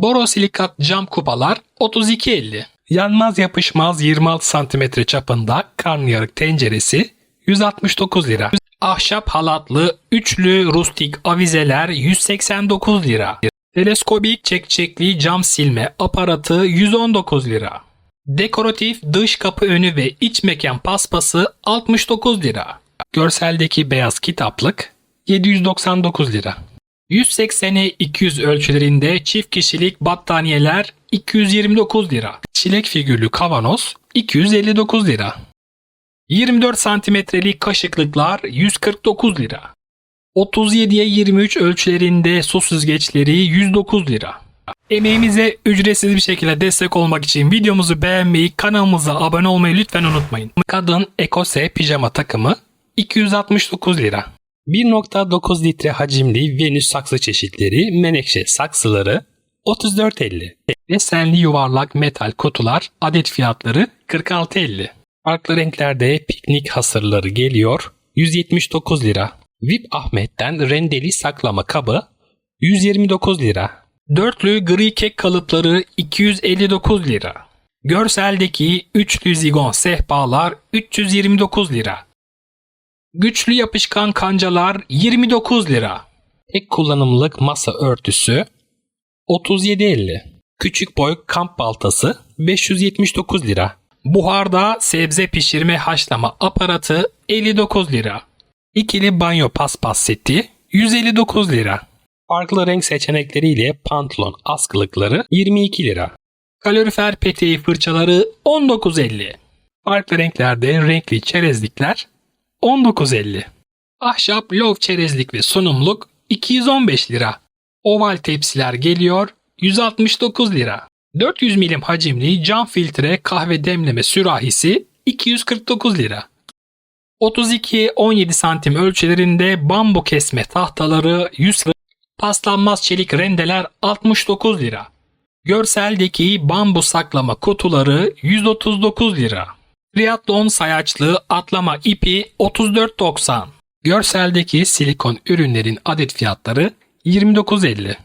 Borosilikat cam kupalar 32.50. Yanmaz yapışmaz 26 cm çapında karnıyarık tenceresi 169 lira. Ahşap halatlı üçlü rustik avizeler 189 lira. Teleskobik çekçekli cam silme aparatı 119 lira. Dekoratif dış kapı önü ve iç mekan paspası 69 lira. Görseldeki beyaz kitaplık 799 lira. 180'e 200 ölçülerinde çift kişilik battaniyeler 229 lira. Çilek figürlü kavanoz 259 lira. 24 santimetrelik kaşıklıklar 149 lira. 37'ye 23 ölçülerinde su süzgeçleri 109 lira. Emeğimize ücretsiz bir şekilde destek olmak için videomuzu beğenmeyi, kanalımıza abone olmayı lütfen unutmayın. Kadın Ekose pijama takımı 269 lira. 1.9 litre hacimli Venüs saksı çeşitleri, menekşe saksıları 34.50. Desenli yuvarlak metal kutular adet fiyatları 46.50. Farklı renklerde piknik hasırları geliyor 179 lira. VIP Ahmet'ten rendeli saklama kabı 129 lira. Dörtlü gri kek kalıpları 259 lira. Görseldeki üçlü zigon sehpalar 329 lira. Güçlü yapışkan kancalar 29 lira. Tek kullanımlık masa örtüsü 37.50. Küçük boy kamp baltası 579 lira. Buharda sebze pişirme haşlama aparatı 59 lira. İkili banyo paspas seti 159 lira. Farklı renk seçenekleriyle pantolon askılıkları 22 lira. Kalorifer peteği fırçaları 19.50. Farklı renklerde renkli çerezlikler 19.50. Ahşap lov çerezlik ve sunumluk 215 lira. Oval tepsiler geliyor 169 lira. 400 milim hacimli cam filtre kahve demleme sürahisi 249 lira. 32-17 santim ölçülerinde bambu kesme tahtaları 100 lira. Paslanmaz çelik rendeler 69 lira. Görseldeki bambu saklama kutuları 139 lira. Triathlon sayaçlı atlama ipi 34.90. Görseldeki silikon ürünlerin adet fiyatları 29.50.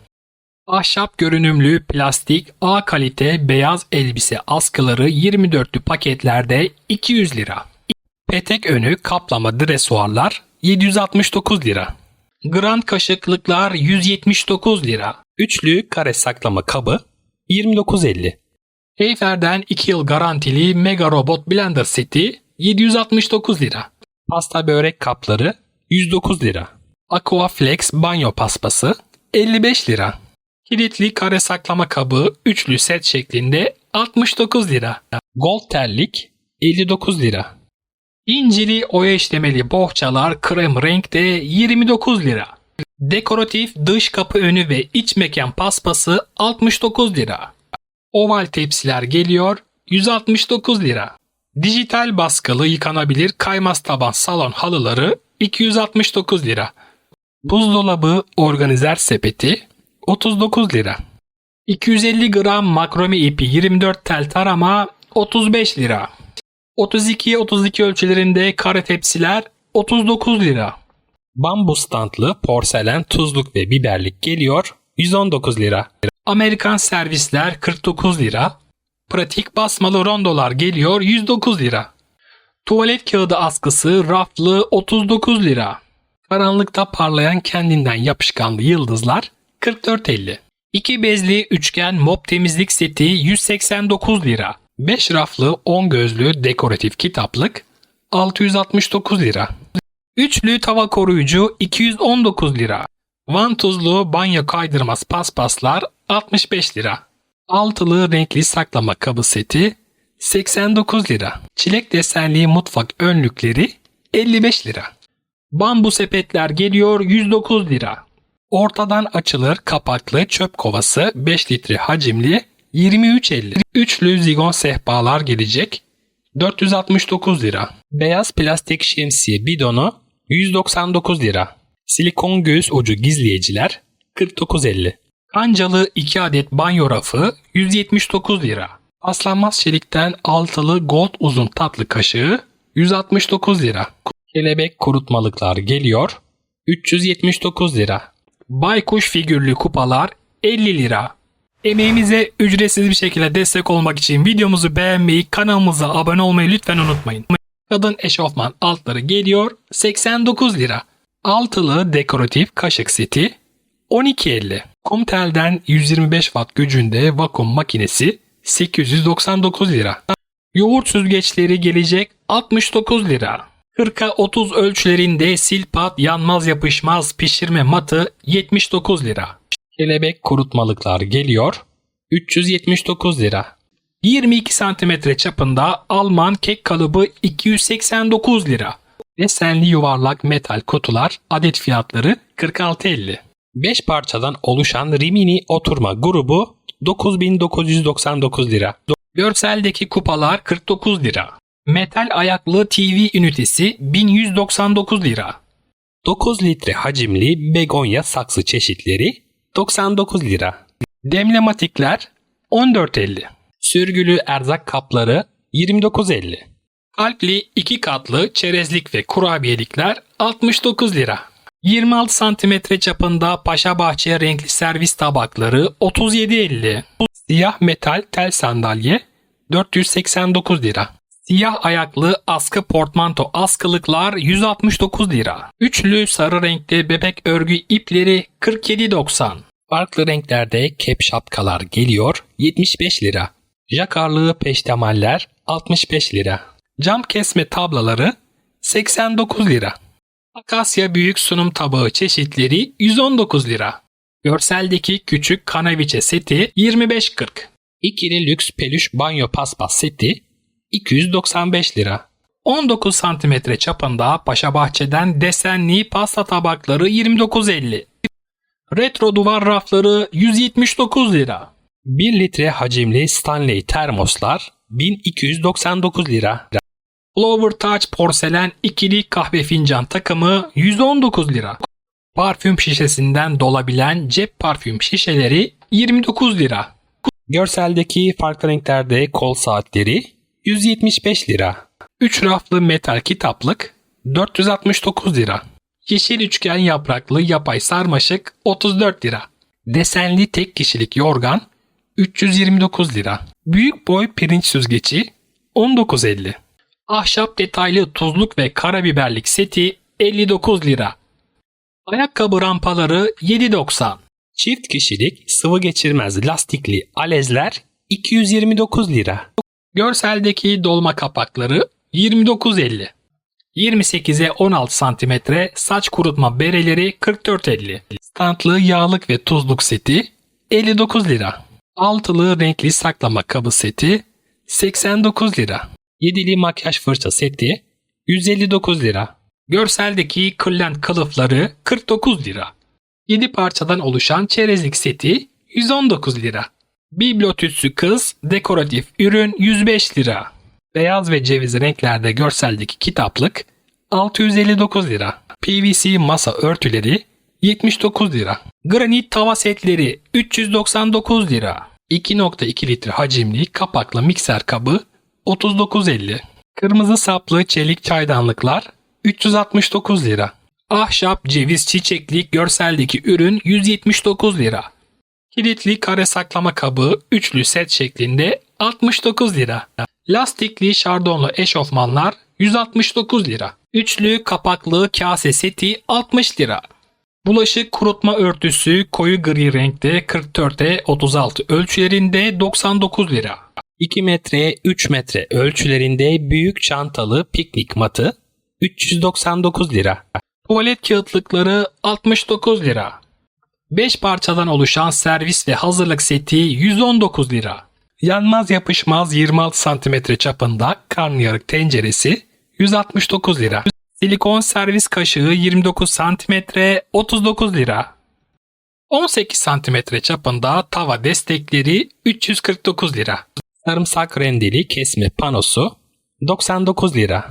Ahşap görünümlü plastik A kalite beyaz elbise askıları 24'lü paketlerde 200 lira. Petek önü kaplama dresuarlar 769 lira. Grand kaşıklıklar 179 lira. Üçlü kare saklama kabı 29.50. Heyfer'den 2 yıl garantili Mega Robot Blender seti 769 lira. Pasta börek kapları 109 lira. Aqua Flex banyo paspası 55 lira. Kilitli kare saklama kabı üçlü set şeklinde 69 lira. Gold terlik 59 lira. İncili oya işlemeli bohçalar krem renkte 29 lira. Dekoratif dış kapı önü ve iç mekan paspası 69 lira. Oval tepsiler geliyor 169 lira. Dijital baskılı yıkanabilir kaymaz taban salon halıları 269 lira. Buzdolabı organizer sepeti 39 lira. 250 gram makrome ipi 24 tel tarama 35 lira. 32'ye 32 ölçülerinde kare tepsiler 39 lira. Bambu standlı porselen tuzluk ve biberlik geliyor 119 lira. Amerikan servisler 49 lira. Pratik basmalı rondolar geliyor 109 lira. Tuvalet kağıdı askısı raflı 39 lira. Karanlıkta parlayan kendinden yapışkanlı yıldızlar 44.50. 2 bezli üçgen mop temizlik seti 189 lira. 5 raflı 10 gözlü dekoratif kitaplık 669 lira. Üçlü tava koruyucu 219 lira. Vantuzlu banyo kaydırmaz paspaslar 65 lira. Altılı renkli saklama kabı seti 89 lira. Çilek desenli mutfak önlükleri 55 lira. Bambu sepetler geliyor 109 lira. Ortadan açılır kapaklı çöp kovası 5 litre hacimli 23.50. Üçlü zigon sehpalar gelecek 469 lira. Beyaz plastik şemsiye bidonu 199 lira. Silikon göğüs ucu gizleyiciler 49.50. Kancalı 2 adet banyo rafı 179 lira. Paslanmaz çelikten altılı gold uzun tatlı kaşığı 169 lira. Kelebek kurutmalıklar geliyor 379 lira. Baykuş figürlü kupalar 50 lira. Emeğimize ücretsiz bir şekilde destek olmak için videomuzu beğenmeyi, kanalımıza abone olmayı lütfen unutmayın. Kadın eşofman altları geliyor 89 lira. Altılı dekoratif kaşık seti 12.50. Comtel'den 125 watt gücünde vakum makinesi 899 lira. Yoğurt süzgeçleri gelecek 69 lira. 40'a 30 ölçülerinde silpat yanmaz yapışmaz pişirme matı 79 lira. Kelebek kurutmalıklar geliyor 379 lira. 22 santimetre çapında Alman kek kalıbı 289 lira. Desenli yuvarlak metal kutular adet fiyatları 46.50. 5 parçadan oluşan Rimini oturma grubu 9999 lira. Görseldeki kupalar 49 lira. Metal ayaklı TV ünitesi 1199 lira. 9 litre hacimli begonya saksı çeşitleri 99 lira. Demlematikler 14.50. Sürgülü erzak kapları 29.50. Kalpli iki katlı çerezlik ve kurabiyelikler 69 lira. 26 santimetre çapında Paşa Bahçe renkli servis tabakları 37.50. Siyah metal tel sandalye 489 lira. Siyah ayaklı askı portmanto askılıklar 169 lira. Üçlü sarı renkli bebek örgü ipleri 47.90. Farklı renklerde kep şapkalar geliyor 75 lira. Jakarlı peştemaller 65 lira. Cam kesme tablaları 89 lira. Akasya büyük sunum tabağı çeşitleri 119 lira. Görseldeki küçük kanaviçe seti 25.40. İkili lüks peluş banyo paspas seti 295 lira. 19 santimetre çapında Paşabahçe'den desenli pasta tabakları 29.50. Retro duvar rafları 179 lira. 1 litre hacimli Stanley termoslar 1299 lira. Flower Touch porselen ikili kahve fincan takımı 119 lira. Parfüm şişesinden dolabilen cep parfüm şişeleri 29 lira. Görseldeki farklı renklerde kol saatleri 175 lira. 3 raflı metal kitaplık 469 lira. Yeşil üçgen yapraklı yapay sarmaşık 34 lira. Desenli tek kişilik yorgan 329 lira. Büyük boy pirinç süzgeci 19.50. Ahşap detaylı tuzluk ve karabiberlik seti 59 lira. Ayakkabı rampaları 7.90. Çift kişilik sıvı geçirmez lastikli alezler 229 lira. Görseldeki dolma kapakları 29.50. 28'e 16 santimetre saç kurutma bereleri 44.50. Standlı yağlık ve tuzluk seti 59 lira. Altılı renkli saklama kabı seti 89 lira. Yedili makyaj fırça seti 159 lira. Görseldeki kırlent kılıfları 49 lira. 7 parçadan oluşan çerezlik seti 119 lira. Bibliotüsü kız dekoratif ürün 105 lira. Beyaz ve ceviz renklerde görseldeki kitaplık 659 lira. PVC masa örtüleri 79 lira. Granit tava setleri 399 lira. 2.2 litre hacimli kapaklı mikser kabı 39.50. Kırmızı saplı çelik çaydanlıklar 369 lira. Ahşap ceviz çiçekli görseldeki ürün 179 lira. Kilitli kare saklama kabı üçlü set şeklinde 69 lira. Lastikli şardonlu eşofmanlar 169 lira. Üçlü kapaklı kase seti 60 lira. Bulaşık kurutma örtüsü koyu gri renkte 44'e 36 ölçülerinde 99 lira. 2 metre 3 metre ölçülerinde büyük çantalı piknik matı 399 lira. Tuvalet kağıtlıkları 69 lira. 5 parçadan oluşan servis ve hazırlık seti 119 lira. Yanmaz yapışmaz 26 cm çapında karnıyarık tenceresi 169 lira. Silikon servis kaşığı 29 cm 39 lira. 18 cm çapında tava destekleri 349 lira. Sarımsak rendeli kesme panosu 99 lira.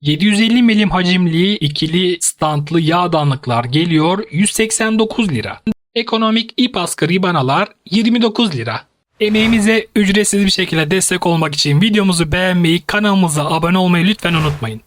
750 milim hacimli ikili standlı yağdanlıklar geliyor 189 lira. Ekonomik ip askı ribanalar 29 lira. Emeğimize ücretsiz bir şekilde destek olmak için videomuzu beğenmeyi, kanalımıza abone olmayı lütfen unutmayın.